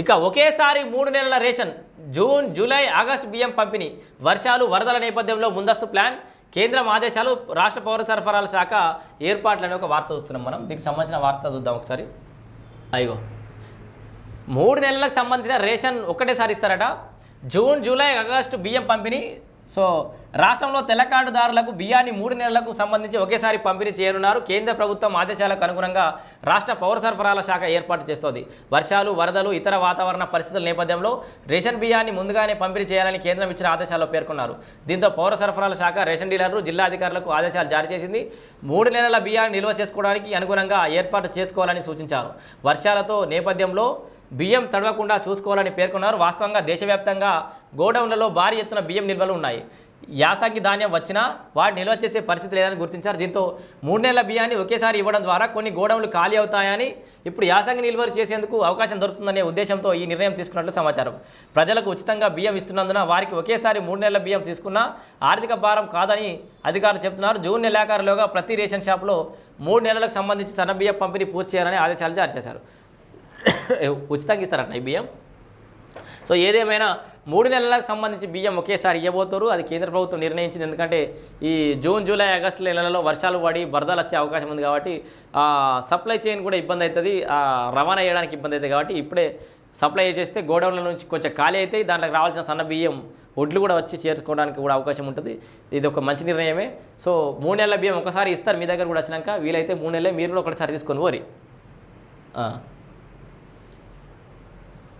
ఇక ఒకేసారి మూడు నెలల రేషన్ జూన్ జూలై ఆగస్టు బియ్యం పంపిణీ. వర్షాలు వరదల నేపథ్యంలో ముందస్తు ప్లాన్. కేంద్రం ఆదేశాలు రాష్ట్ర పౌర సరఫరాల శాఖ ఏర్పాట్లనే ఒక వార్త చూస్తున్నాం మనం. దీనికి సంబంధించిన వార్త చూద్దాం ఒకసారి. అయ్యో మూడు నెలలకు సంబంధించిన రేషన్ ఒక్కటేసారి ఇస్తారట. జూన్ జూలై ఆగస్టు బియ్యం పంపిణీ. సో రాష్ట్రంలో తెల్లకాడుదారులకు బియ్యాన్ని మూడు నెలలకు సంబంధించి ఒకేసారి పంపిణీ చేయనున్నారు. కేంద్ర ప్రభుత్వం ఆదేశాలకు అనుగుణంగా రాష్ట్ర పౌర సరఫరాల శాఖ ఏర్పాటు చేస్తోంది. వర్షాలు వరదలు ఇతర వాతావరణ పరిస్థితుల నేపథ్యంలో రేషన్ బియ్యాన్ని ముందుగానే పంపిణీ చేయాలని కేంద్రం ఇచ్చిన ఆదేశాల్లో పేర్కొన్నారు. దీంతో పౌర సరఫరాల శాఖ రేషన్ డీలర్లు జిల్లా అధికారులకు ఆదేశాలు జారీ చేసింది. మూడు నెలల బియ్యాన్ని నిల్వ చేసుకోవడానికి అనుగుణంగా ఏర్పాటు చేసుకోవాలని సూచించారు. వర్షాలతో నేపథ్యంలో బియ్యం తడవకుండా చూసుకోవాలని పేర్కొన్నారు. వాస్తవంగా దేశవ్యాప్తంగా గోడౌన్లలో భారీ ఎత్తున బియ్యం నిల్వలు ఉన్నాయి. యాసంగి ధాన్యం వచ్చినా వాటి నిల్వ చేసే పరిస్థితి లేదని గుర్తించారు. దీంతో మూడు నెలల బియ్యాన్ని ఒకేసారి ఇవ్వడం ద్వారా కొన్ని గోడౌన్లు ఖాళీ అవుతాయని ఇప్పుడు యాసంగి నిల్వలు చేసేందుకు అవకాశం దొరుకుతుందనే ఉద్దేశంతో ఈ నిర్ణయం తీసుకున్నట్లు సమాచారం. ప్రజలకు ఉచితంగా బియ్యం ఇస్తున్నందున వారికి ఒకేసారి మూడు నెలల బియ్యం తీసుకున్నా ఆర్థిక భారం కాదని అధికారులు చెబుతున్నారు. జూన్ నెలాఖరులోగా ప్రతి రేషన్ షాప్లో మూడు నెలలకు సంబంధించి సన్న బియ్యం పంపిణీ పూర్తి చేయాలని ఆదేశాలు జారీ చేశారు. ఉచితంగా ఇస్తారట ఈ బియ్యం. సో ఏదేమైనా మూడు నెలలకు సంబంధించి బియ్యం ఒకేసారి ఇవ్వబోతారు అది కేంద్ర ప్రభుత్వం నిర్ణయించింది. ఎందుకంటే ఈ జూన్ జూలై ఆగస్టు నెలలలో వర్షాలు పడి వరదలు వచ్చే అవకాశం ఉంది కాబట్టి సప్లై చైన్ కూడా ఇబ్బంది అవుతుంది. రవాణా చేయడానికి ఇబ్బంది అవుతుంది కాబట్టి ఇప్పుడే సప్లై చేస్తే గోడౌన్ల నుంచి కొంచెం ఖాళీ అయితే దాంట్లోకి రావాల్సిన సన్న బియ్యం ఒడ్లు కూడా వచ్చి చేర్చుకోవడానికి కూడా అవకాశం ఉంటుంది. ఇది ఒక మంచి నిర్ణయమే. సో మూడు నెలల బియ్యం ఒకసారి ఇస్తారు. మీ దగ్గర కూడా వచ్చినాక వీలైతే మూడు నెలలే మీరు కూడా ఒకటిసారి తీసుకొని పోరి.